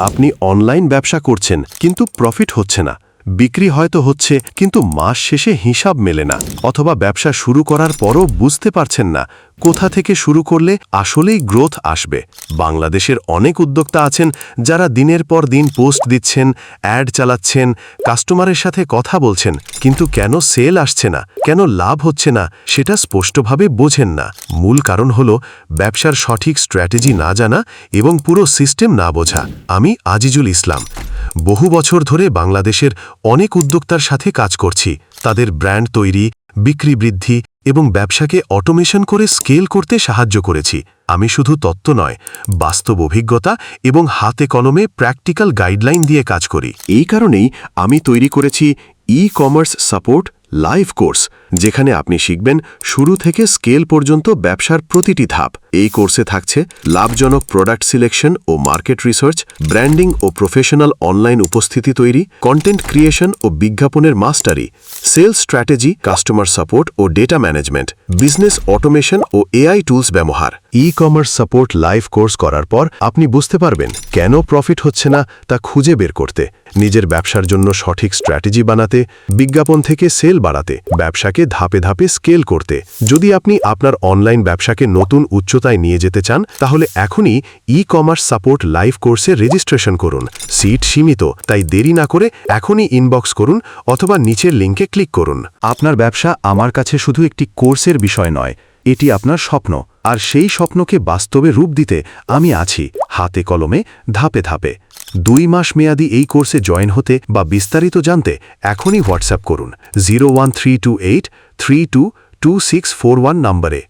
আপনি অনলাইন ব্যবসা করছেন কিন্তু প্রফিট হচ্ছে না। বিক্রি হয়তো হচ্ছে, কিন্তু মাস শেষে হিসাব মেলে না, অথবা ব্যবসা শুরু করার পরও বুঝতে পারছেন না, কোথা থেকে শুরু করলে আসলেই গ্রোথ আসবে। বাংলাদেশের অনেক উদ্যোক্তা আছেন, যারা দিনের পর দিন পোস্ট দিচ্ছেন, অ্যাড চালাচ্ছেন, কাস্টমারের সাথে কথা বলছেন, কিন্তু কেন সেল আসছে না, কেন লাভ হচ্ছে না, সেটা স্পষ্টভাবে বোঝেন না। মূল কারণ হল, ব্যবসার সঠিক স্ট্র্যাটেজি না জানা এবং পুরো সিস্টেম না বোঝা। আমি আজিজুল ইসলাম। বহু বছর ধরে বাংলাদেশের অনেক উদ্যোক্তার সাথে কাজ করছি। তাদের ব্র্যান্ড তৈরি, বিক্রি বৃদ্ধি এবং ব্যবসাকে অটোমেশন করে স্কেল করতে সাহায্য করেছি। আমি শুধু তত্ত্ব নয়, বাস্তব অভিজ্ঞতা এবং হাতে কলমে প্র্যাকটিক্যাল গাইডলাইন দিয়ে কাজ করি। এই কারণেই আমি তৈরি করেছি e commerce support live course, যেখানে আপনি শিখবেন শুরু থেকে স্কেল পর্যন্ত ব্যবসার প্রতিটি ধাপ। এই কোর্সে থাকছে লাভজনক প্রোডাক্ট সিলেকশন ও মার্কেট রিসার্চ ব্র্যান্ডিং ও প্রফেশনাল অনলাইন উপস্থিতি তৈরি কন্টেন্ট ক্রিয়েশন ও বিজ্ঞাপনের mastery sales strategy customer support ও ডেটা ম্যানেজমেন্ট বিজনেস অটোমেশন ও এআই টুলস ব্যবহার। E commerce support live course করার পর আপনি বুঝতে পারবেন কেন প্রফিট হচ্ছে না তা খুঁজে বের করতে। নিজের ব্যবসার জন্য সঠিক স্ট্র্যাটেজি বানাতে, বিজ্ঞাপন থেকে সেল বাড়াতে, ব্যবসাকে ধাপে ধাপে স্কেল করতে। যদি আপনি আপনার অনলাইন ব্যবসাকে নতুন উচ্চতায় নিয়ে যেতে চান, তাহলে এখনই ই কমার্স সাপোর্ট লাইভ কোর্সে রেজিস্ট্রেশন করুন। সিট সীমিত, তাই দেরি না করে এখনই ইনবক্স করুন অথবা নিচের লিঙ্কে ক্লিক করুন। আপনার ব্যবসা আমার কাছে শুধু একটি কোর্সের বিষয় নয়, এটি আপনার স্বপ্ন। আর সেই স্বপ্নকে বাস্তবে রূপ দিতে আমি আছি, হাতে কলমে, ধাপে ধাপে। দুই মাস মেয়াদি এই কোর্সে জয়েন হতে বা বিস্তারিত জানতে এখনই হোয়াটসঅ্যাপ করুন, zero one three two eight three two two six four one নম্বরে।